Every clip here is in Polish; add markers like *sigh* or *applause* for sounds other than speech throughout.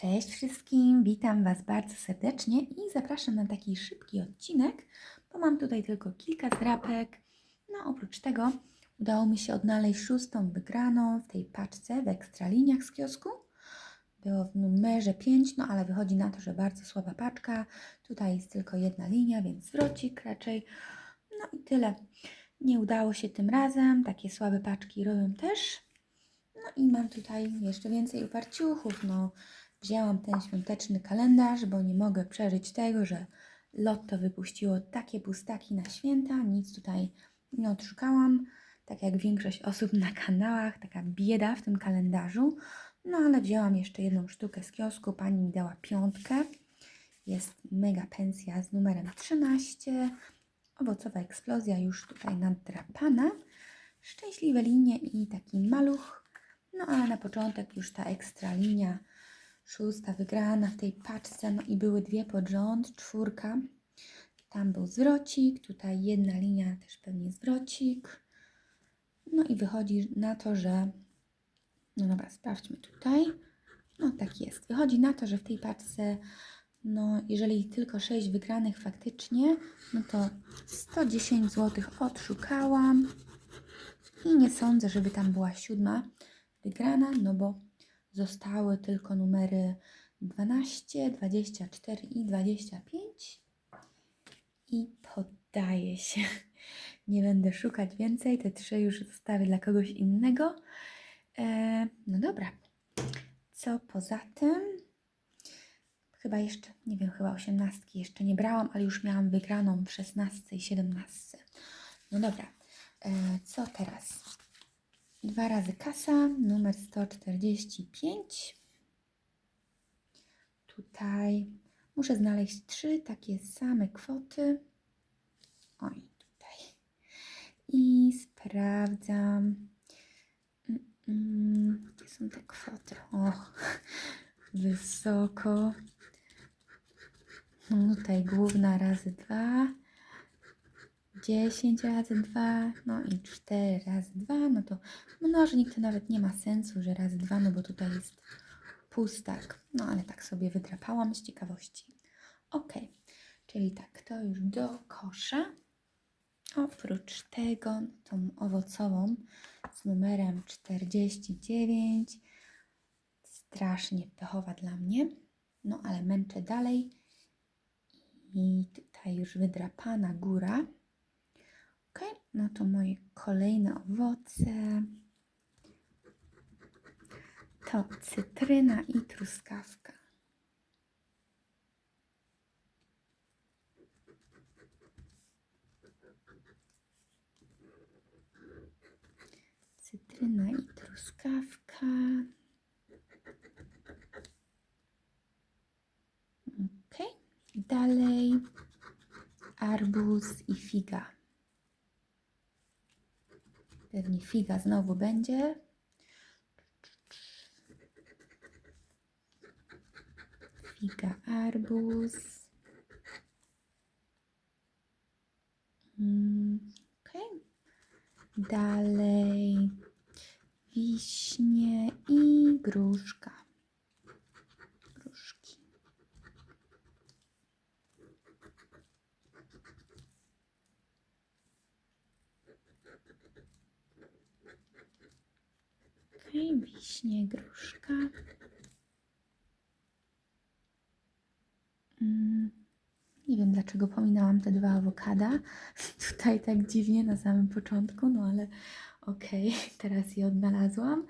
Cześć wszystkim, witam Was bardzo serdecznie i zapraszam na taki szybki odcinek, bo mam tutaj tylko kilka zdrapek. No oprócz tego udało mi się odnaleźć szóstą wygraną w tej paczce w ekstraliniach z kiosku. Było w numerze 5, no ale wychodzi na to, że bardzo słaba paczka. Tutaj jest tylko jedna linia, więc zwrocik raczej. No i tyle. Nie udało się tym razem, takie słabe paczki robią też. No i mam tutaj jeszcze więcej uparciuchów. No, wzięłam ten świąteczny kalendarz, bo nie mogę przeżyć tego, że Lotto wypuściło takie pustaki na święta. Nic tutaj nie odszukałam. Tak jak większość osób na kanałach, taka bieda w tym kalendarzu. No ale wzięłam jeszcze jedną sztukę z kiosku. Pani mi dała piątkę. Jest mega pensja z numerem 13. Owocowa eksplozja już tutaj naddrapana. Szczęśliwe linie i taki maluch. No ale na początek już ta ekstra linia, szósta wygrana w tej paczce, no i były dwie pod rząd, czwórka. Tam był zwrocik, tutaj jedna linia też pewnie zwrocik. No i wychodzi na to, że, no dobra, sprawdźmy tutaj. No tak jest. Wychodzi na to, że w tej paczce, no jeżeli tylko 6 wygranych faktycznie, no to 110 zł odszukałam. I nie sądzę, żeby tam była siódma wygrana, no bo zostały tylko numery 12, 24 i 25. I poddaję się. *laughs* Nie będę szukać więcej, te trzy już zostawię dla kogoś innego. E, no dobra. Co poza tym? Chyba jeszcze, nie wiem, chyba 18 jeszcze nie brałam, ale już miałam wygraną w 16 i 17. No dobra. E, co teraz? Dwa razy kasa, numer 145. Tutaj muszę znaleźć trzy takie same kwoty. Oj, tutaj. I sprawdzam. Gdzie są te kwoty? Och, wysoko. No, Tutaj główna razy dwa. 10 razy 2, no i 4 razy 2, no to mnożnik to nawet nie ma sensu, że razy 2, no bo tutaj jest pustak. No ale tak sobie wydrapałam z ciekawości. Ok, czyli tak, to już do kosza. Oprócz tego tą owocową z numerem 49. Strasznie pechowa dla mnie. No ale męczę dalej. I tutaj już wydrapana góra. Ok, no to moje kolejne owoce to cytryna i truskawka. Cytryna i truskawka. Ok, dalej arbuz i figa. Pewnie figa znowu będzie. Figa, arbuz. Mm, Okej. Dalej wiśnie i gruszka. Gruszki. Okej, wiśnie, gruszka. Mm, Nie wiem dlaczego pominęłam te dwa awokada. *laughs* Tutaj tak dziwnie na samym początku, no ale okej, *laughs* teraz je odnalazłam.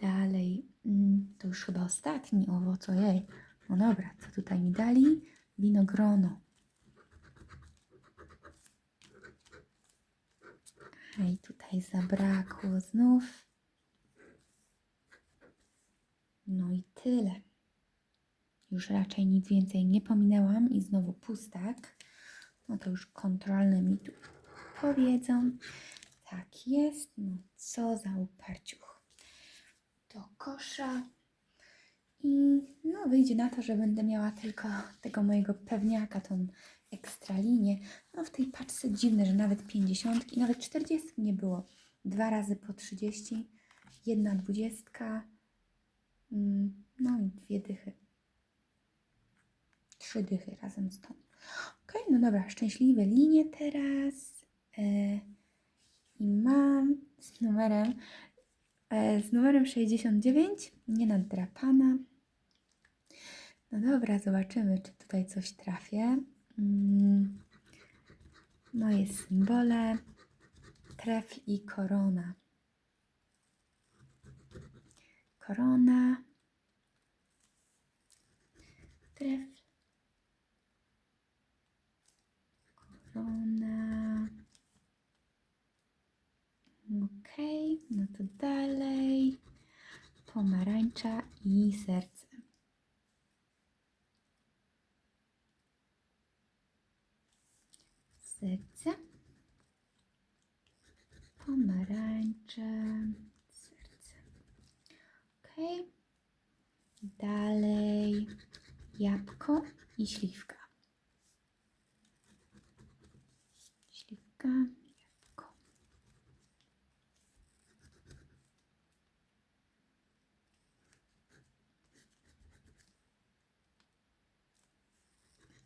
Dalej, mm, to już chyba ostatni owoc, ojej. No dobra, co tutaj mi dali? Winogrono. Ej, tutaj zabrakło znów. No i tyle. Już raczej nic więcej nie pominęłam i znowu pustak. No to już kontrolne mi tu powiedzą. Tak jest. No co za uparciuch. Do kosza. I no wyjdzie na to, że będę miała tylko tego mojego pewniaka, tą ekstra linię. No w tej paczce dziwne, że nawet 50 i nawet 40 nie było. Dwa razy po 30, jedna dwudziestka. Mm, No i dwie dychy. Trzy dychy razem z tą. Okej, no dobra, szczęśliwe linie teraz. E, I mam z numerem e, z numerem 69, nie nadrapana. No dobra, zobaczymy, czy tutaj coś trafię. Mm, moje symbole. Trefl i korona. Korona. Trefl. Korona. Okej, no to dalej. Pomarańcza i. Serce. Pomarańcze. Serce. Okej. Dalej. Jabłko i śliwka. Śliwka, jabłko.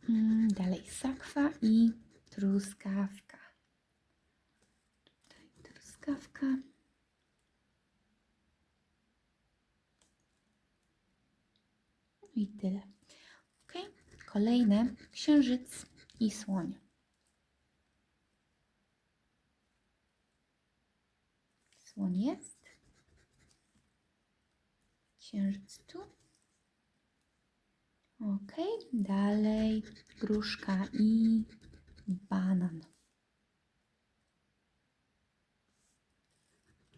Mm, Dalej sakwa i truskawka. Tutaj truskawka. I tyle. Ok. Kolejne księżyc i słoń. Słoń jest. Księżyc tu. Ok, dalej gruszka i banan.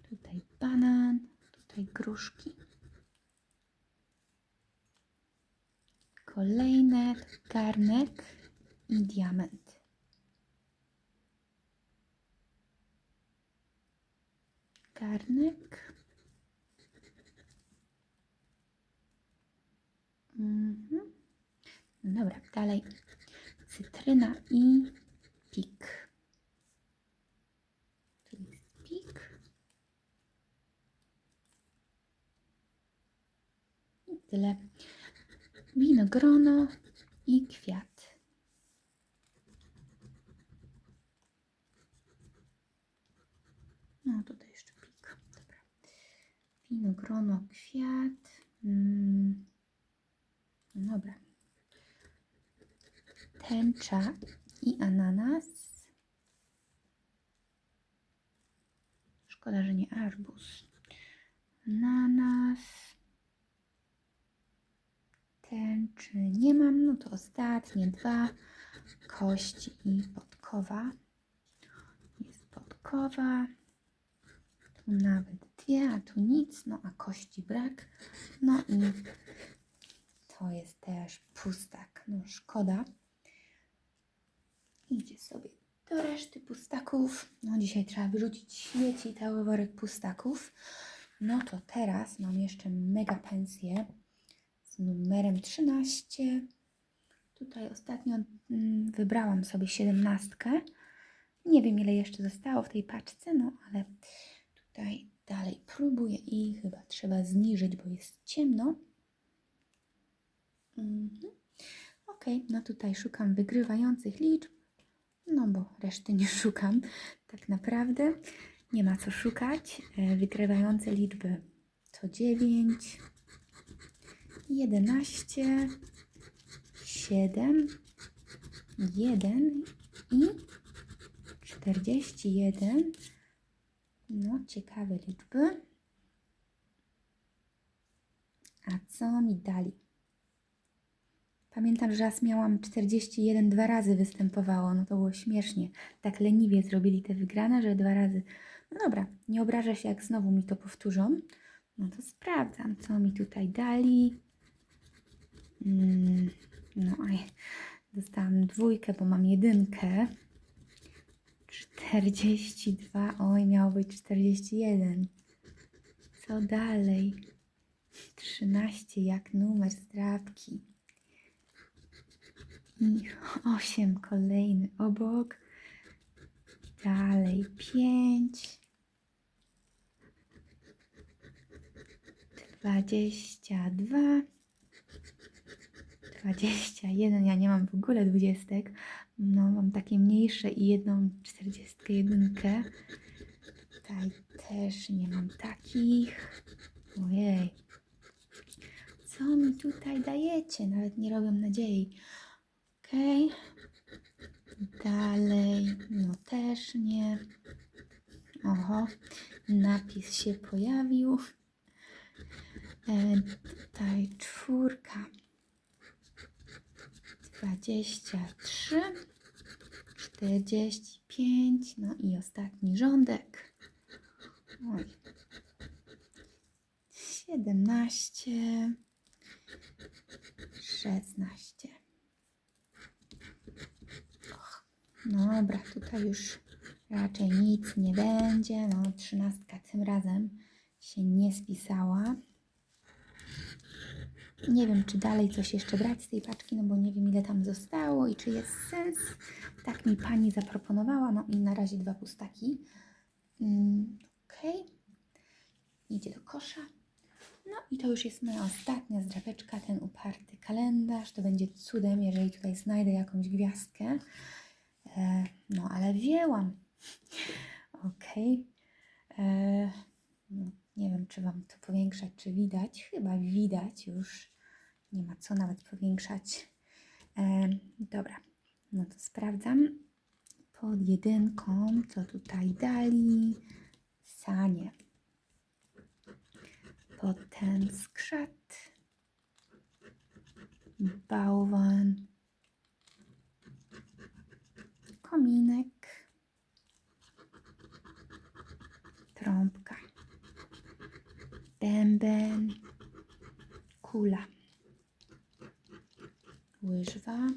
Tutaj banan, tutaj gruszki. Kolejne to garnek i diament. Garnek. Mhm. Dobra, dalej. Cytryna i pik. Pik. Tyle. Winogrono i kwiat. No tutaj jeszcze pik. Dobra. Winogrono, kwiat. Mm. No dobra. Tęcza i ananas. Szkoda, że nie arbuz. Ananas. Tęczy nie mam. No to ostatnie dwa. Kości i podkowa. Jest podkowa. Tu nawet dwie, a tu nic. No a kości brak. No i to jest też pustak. No szkoda. Idzie sobie do reszty pustaków. No dzisiaj trzeba wyrzucić śmieci, cały worek pustaków. No to teraz mam jeszcze mega pensję numerem 13. Tutaj ostatnio mm, wybrałam sobie 17. Nie wiem ile jeszcze zostało w tej paczce, no ale tutaj dalej próbuję i chyba trzeba zniżyć, bo jest ciemno. Mhm. Ok, no tutaj szukam wygrywających liczb, no bo reszty nie *laughs* szukam tak naprawdę. Nie ma co szukać. E, Wygrywające liczby to 9, 11, 7, 1 i 41. No, ciekawe liczby. A co mi dali? Pamiętam, że raz miałam 41 dwa razy występowało, no to było śmiesznie. Tak leniwie zrobili te wygrane, że dwa razy. No dobra, nie obrażę się, jak znowu mi to powtórzą. No to sprawdzam, co mi tutaj dali. Mm, no, aj, dostałam dwójkę, bo mam jedynkę. 42, oj, miało być 41. Co dalej? 13, jak numer zdrabki. I 8 kolejny obok. Dalej 5. dwadzieścia dwa, dwadzieścia jeden. Ja nie mam w ogóle dwudziestek. No, mam takie mniejsze i jedną czterdziestkę jedynkę. Tutaj też nie mam takich. Ojej. Co mi tutaj dajecie? Nawet nie robią nadziei. Okej. Dalej. No też nie. Oho. Napis się pojawił. E, tutaj czwórka. Dwadzieścia trzy. 45, no i ostatni rządek. Oj. 17, 16. Och, no dobra, tutaj już raczej nic nie będzie. No, trzynastka tym razem się nie spisała. Nie wiem, czy dalej coś jeszcze brać z tej paczki, no bo nie wiem, ile tam zostało i czy jest sens. Tak mi pani zaproponowała, no i na razie dwa pustaki. Mm, Okej. Idzie do kosza. No i to już jest moja ostatnia zdrapeczka, ten uparty kalendarz. To będzie cudem, jeżeli tutaj znajdę jakąś gwiazdkę. E, no, ale wzięłam. *laughs* Okej. E, no, nie wiem, czy Wam to powiększać, czy widać. Chyba widać już. Nie ma co nawet powiększać. E, dobra, no to sprawdzam. Pod jedynką, co tutaj dali. Sanie. Potem skrzat. Bałwan. Kominek. Trąbka. Bęben. Kula. Łyżwa.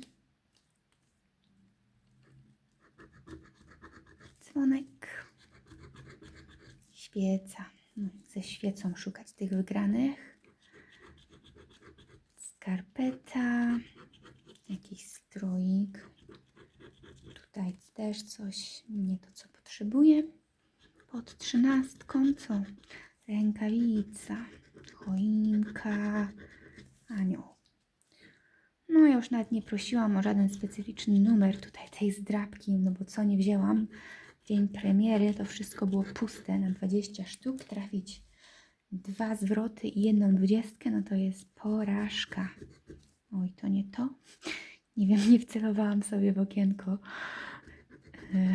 Dzwonek. Świeca. No, ze świecą szukać tych wygranych. Skarpeta. Jakiś stroik. Tutaj też coś, nie to co potrzebuję. Pod trzynastką co? Rękawica, choinka, ja już nawet nie prosiłam o żaden specyficzny numer tutaj tej zdrabki, no bo co nie wzięłam. Dzień premiery to wszystko było puste na 20 sztuk. Trafić dwa zwroty i jedną dwudziestkę, no to jest porażka. Oj, to nie to. Nie wiem, nie wcelowałam sobie w okienko. E,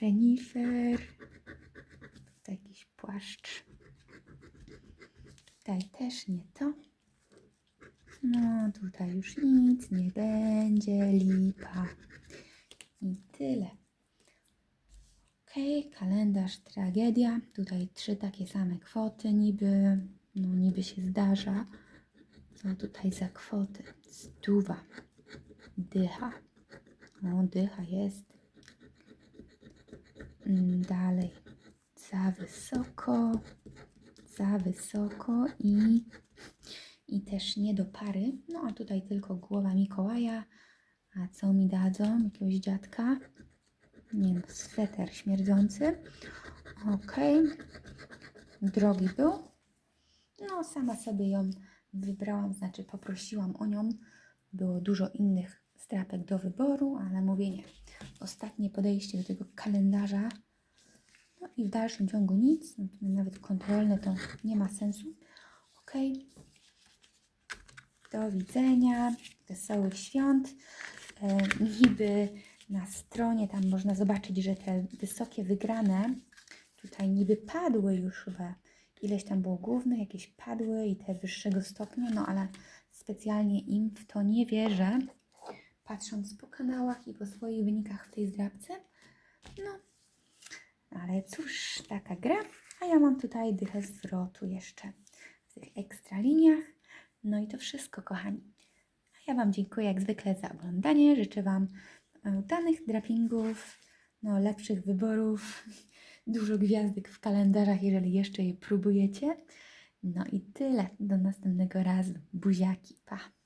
Renifer. Tutaj jakiś płaszcz. Tutaj też nie to. No, tutaj już nic nie będzie, lipa. I tyle. Okej, kalendarz tragedia. Tutaj trzy takie same kwoty niby. No niby się zdarza. Co tutaj za kwoty? Stuwa. Dycha. No, dycha jest. Mm, Dalej. Za wysoko. Za wysoko i i też nie do pary. No a tutaj tylko głowa Mikołaja. A co mi dadzą? Jakiegoś dziadka? Nie wiem, sweter śmierdzący. Okej. Drogi był. No, sama sobie ją wybrałam, znaczy poprosiłam o nią. Było dużo innych strapek do wyboru, ale mówię nie. Ostatnie podejście do tego kalendarza. No i w dalszym ciągu nic. Nawet kontrolne to nie ma sensu. Okej. Do widzenia. Wesołych świąt. E, niby na stronie tam można zobaczyć, że te wysokie wygrane tutaj niby padły już chyba. Ileś tam było głównych, jakieś padły i te wyższego stopnia, no ale specjalnie im w to nie wierzę. Patrząc po kanałach i po swoich wynikach w tej zdrabce. No, ale cóż, taka gra. A ja mam tutaj dychę zwrotu jeszcze w tych ekstra liniach. No i to wszystko, kochani. A ja Wam dziękuję jak zwykle za oglądanie. Życzę Wam e, udanych drapingów, no, lepszych wyborów, *laughs* dużo gwiazdek w kalendarzach, jeżeli jeszcze je próbujecie. No i tyle. Do następnego razu. Buziaki. Pa!